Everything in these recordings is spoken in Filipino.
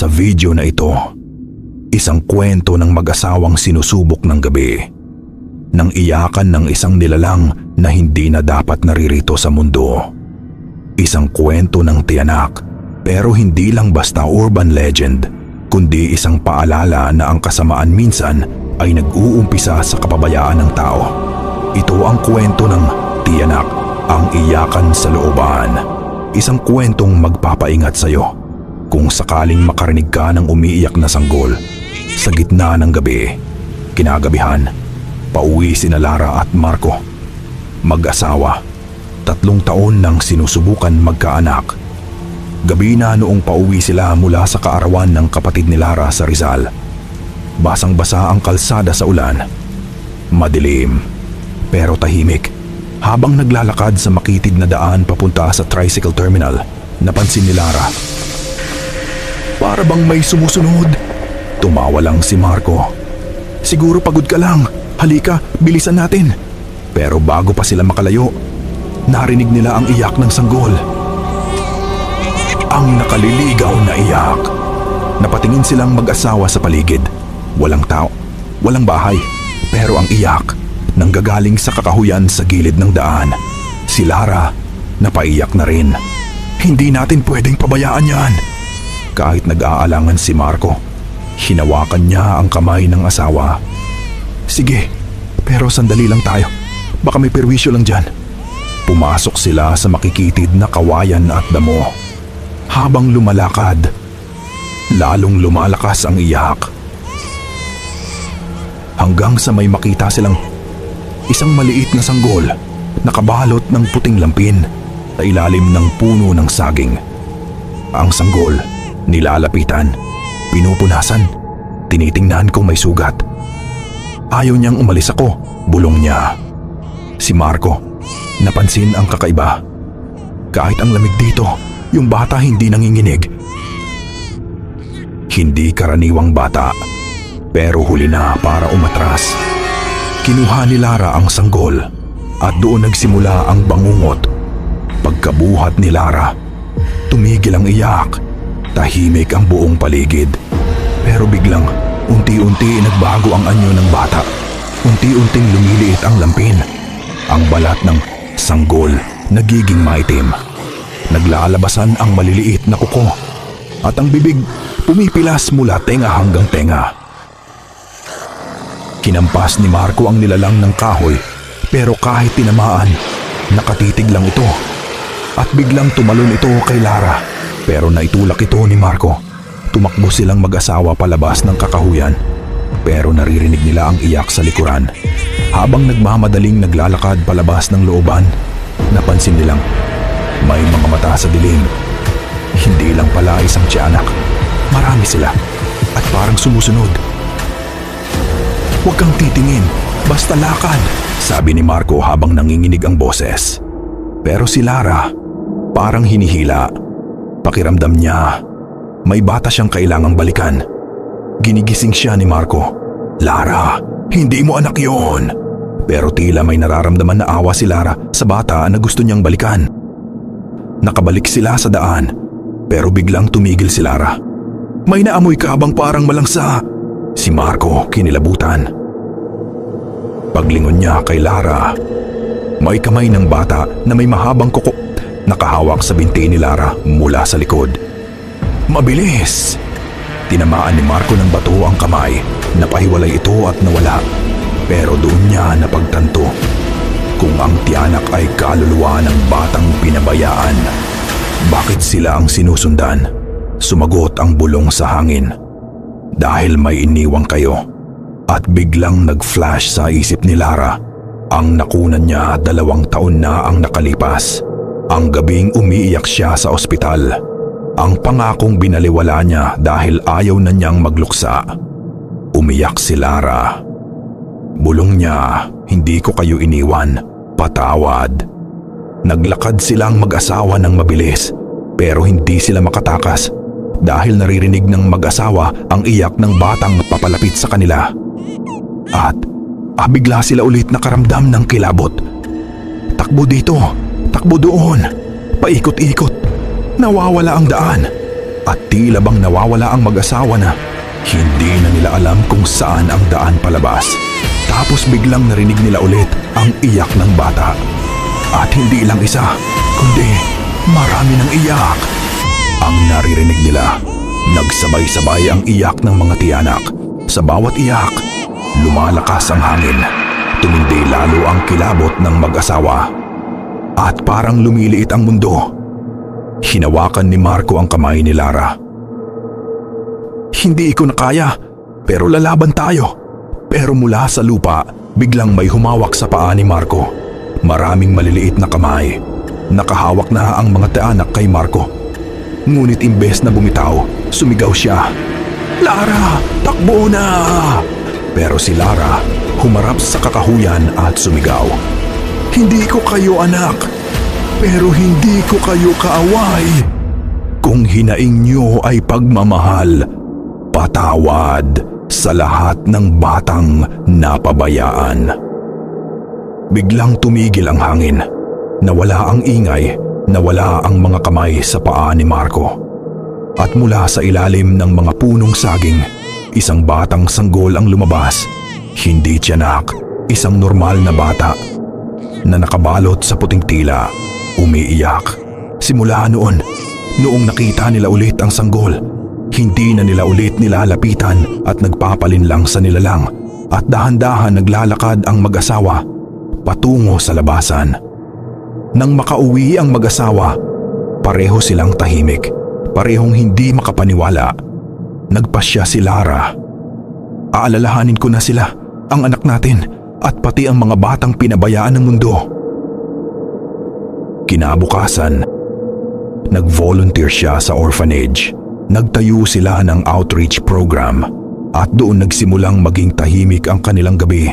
Sa video na ito, isang kwento ng mag-asawang sinusubok ng gabi. Nang iyakan ng isang nilalang na hindi na dapat naririto sa mundo. Isang kwento ng tiyanak pero hindi lang basta urban legend kundi isang paalala na ang kasamaan minsan ay nag-uumpisa sa kapabayaan ng tao. Ito ang kwento ng tiyanak, ang iyakan sa looban. Isang kwentong magpapaingat sa iyo kung sakaling makarinig ka ng umiiyak na sanggol sa gitna ng gabi. Kinagabihan, pauwi sina Lara at Marco. Mag-asawa, tatlong taon nang sinusubukan magkaanak. Gabi na noong pauwi sila mula sa kaarawan ng kapatid ni Lara sa Rizal. Basang-basa ang kalsada sa ulan. Madilim, pero tahimik. Habang naglalakad sa makitid na daan papunta sa tricycle terminal, napansin ni Lara. Para bang may sumusunod? Tumawa lang si Marco. Siguro pagod ka lang. Halika, bilisan natin. Pero bago pa sila makalayo, narinig nila ang iyak ng sanggol. Ang nakaliligaw na iyak. Napatingin silang mag-asawa sa paligid. Walang tao, walang bahay. Pero ang iyak, nanggagaling sa kakahuyan sa gilid ng daan. Si Lara, napaiyak na rin. Hindi natin pwedeng pabayaan yan. Kahit nag-aalangan si Marco, hinawakan niya ang kamay ng asawa. Sige, pero sandali lang tayo. Baka may perwisyo lang dyan. Pumasok sila sa makikitid na kawayan at damo. Habang lumalakad, lalong lumalakas ang iyak. Hanggang sa may makita silang isang maliit na sanggol nakabalot ng puting lampin sa ilalim ng puno ng saging. Ang sanggol, nilalapitan, pinupunasan, tinitingnan kung may sugat. Ayaw niyang umalis ako, bulong niya. Si Marco, napansin ang kakaiba. Kahit ang lamig dito, yung bata hindi nanginginig. Hindi karaniwang bata, pero huli na para umatras. Kinuha ni Lara ang sanggol at doon nagsimula ang bangungot. Pagkabuhat ni Lara, tumigil ang iyak. Tahimik ang buong paligid. Pero biglang, unti-unti nagbago ang anyo ng bata. Unti-unting lumiliit ang lampin. Ang balat ng sanggol nagiging maitim. Naglalabasan ang maliliit na kuko. At ang bibig pumipilas mula tenga hanggang tenga. Kinampas ni Marco ang nilalang ng kahoy pero kahit tinamaan, nakatitig lang ito. At biglang tumalon ito kay Lara pero naitulak ito ni Marco. Tumakbo silang mag-asawa palabas ng kakahuyan pero naririnig nila ang iyak sa likuran. Habang nagmamadaling naglalakad palabas ng looban, napansin nilang may mga mata sa dilim. Hindi lang pala isang tiyanak. Marami sila at parang sumusunod. Huwag kang titingin, basta lakad, sabi ni Marco habang nanginginig ang boses. Pero si Lara, parang hinihila. Pakiramdam niya, may bata siyang kailangang balikan. Ginigising siya ni Marco. Lara, hindi mo anak yon. Pero tila may nararamdaman na awa si Lara sa bata na gusto niyang balikan. Nakabalik sila sa daan, pero biglang tumigil si Lara. May naamoy ka bang parang malangsa? Si Marco kinilabutan. Paglingon niya kay Lara, may kamay ng bata na may mahabang kuko nakahawak sa binti ni Lara mula sa likod. Mabilis! Tinamaan ni Marco ng bato ang kamay, napahiwalay ito at nawala. Pero doon niya napagtanto kung ang tiyanak ay kaluluwa ng batang pinabayaan. Bakit sila ang sinusundan? Sumagot ang bulong sa hangin. Dahil may iniwang kayo. At biglang nag-flash sa isip ni Lara. Ang nakunan niya dalawang taon na ang nakalipas. Ang gabing umiiyak siya sa ospital. Ang pangakong binaliwala niya dahil ayaw na niyang magluksa. Umiyak si Lara. Bulong niya, hindi ko kayo iniwan. Patawad. Naglakad silang mag-asawa ng mabilis pero hindi sila makatakas dahil naririnig ng mag-asawa ang iyak ng batang papalapit sa kanila. At ah, bigla sila ulit nakaramdam ng kilabot. Takbo dito, takbo doon, paikot-ikot. Nawawala ang daan. at tila bang nawawala ang mag-asawa na hindi na nila alam kung saan ang daan palabas. Tapos biglang narinig nila ulit ang iyak ng bata. At hindi lang isa, kundi marami ng iyak. Ang naririnig nila, nagsabay-sabay ang iyak ng mga tiyanak. Sa bawat iyak, lumalakas ang hangin. Tumindi lalo ang kilabot ng mag-asawa. At parang lumiliit ang mundo. Hinawakan ni Marco ang kamay ni Lara. Hindi ko na kaya, pero lalaban tayo. Pero mula sa lupa, biglang may humawak sa paa ni Marco. Maraming maliliit na kamay. Nakahawak na ang mga tianak kay Marco. Ngunit imbes na bumitaw, sumigaw siya. Lara, takbo na! Pero si Lara humarap sa kakahuyan at sumigaw. Hindi ko kayo anak, pero hindi ko kayo kaaway. Kung hinaing niyo ay pagmamahal, patawad sa lahat ng batang napabayaan. Biglang tumigil ang hangin. Nawala ang ingay, nawala ang mga kamay sa paa ni Marco. At mula sa ilalim ng mga punong saging, isang batang sanggol ang lumabas. Hindi tiyanak, isang normal na bata na nakabalot sa puting tila, umiiyak. Simula noon, noong nakita nila ulit ang sanggol, hindi na nila ulit nilalapitan at nagpapalin lang sa nilalang at dahan-dahan naglalakad ang mag-asawa patungo sa labasan. Nang makauwi ang mag-asawa, pareho silang tahimik, parehong hindi makapaniwala. Nagpasya si Lara. Aalalahanin ko na sila, ang anak natin, at pati ang mga batang pinabayaan ng mundo. Kinabukasan, nag-volunteer siya sa orphanage. Nagtayo sila ng outreach program at doon nagsimulang maging tahimik ang kanilang gabi.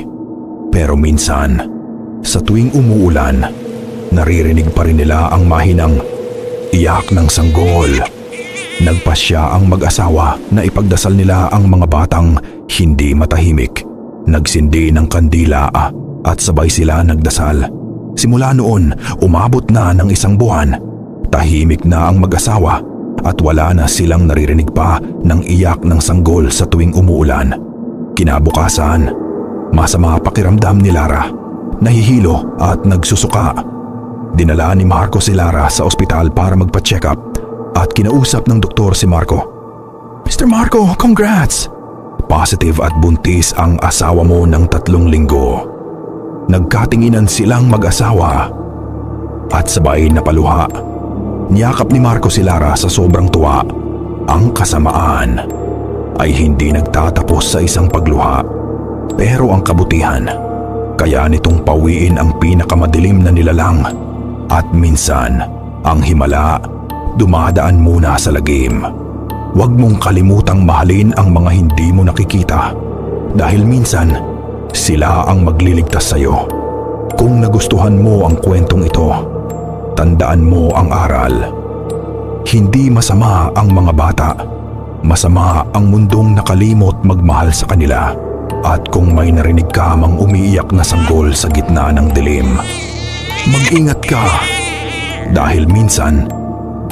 Pero minsan, sa tuwing umuulan, naririnig pa rin nila ang mahinang iyak ng sanggol. Nagpasya ang mag-asawa na ipagdasal nila ang mga batang hindi matahimik. Nagsindi ng kandila ah, at sabay sila nagdasal. Simula noon, umabot na ng isang buwan. Tahimik na ang mag-asawa at wala na silang naririnig pa ng iyak ng sanggol sa tuwing umuulan. Kinabukasan, masama pakiramdam ni Lara. Nahihilo at nagsusuka. Dinala ni Marco si Lara sa ospital para magpa-check up at kinausap ng doktor si Marco. Mr. Marco, congrats! Positive at buntis ang asawa mo ng tatlong linggo. Nagkatinginan silang mag-asawa at sabay na paluha. Niyakap ni Marco si Lara sa sobrang tuwa. Ang kasamaan ay hindi nagtatapos sa isang pagluha. Pero ang kabutihan, kaya nitong pawiin ang pinakamadilim na nilalang. At minsan, ang himala, dumadaan muna sa lagim. Huwag mong kalimutang mahalin ang mga hindi mo nakikita. Dahil minsan, sila ang magliligtas sa'yo. Kung nagustuhan mo ang kwentong ito, tandaan mo ang aral. Hindi masama ang mga bata. Masama ang mundong nakalimot magmahal sa kanila. At kung may narinig ka mang umiiyak na sanggol sa gitna ng dilim, mag-ingat ka. Dahil minsan,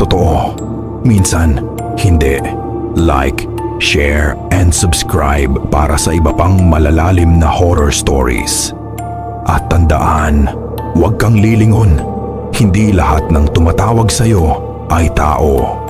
totoo, minsan, hindi. Like, share, and subscribe para sa iba pang malalalim na horror stories. At tandaan, huwag kang lilingon. Hindi lahat ng tumatawag sa'yo ay tao.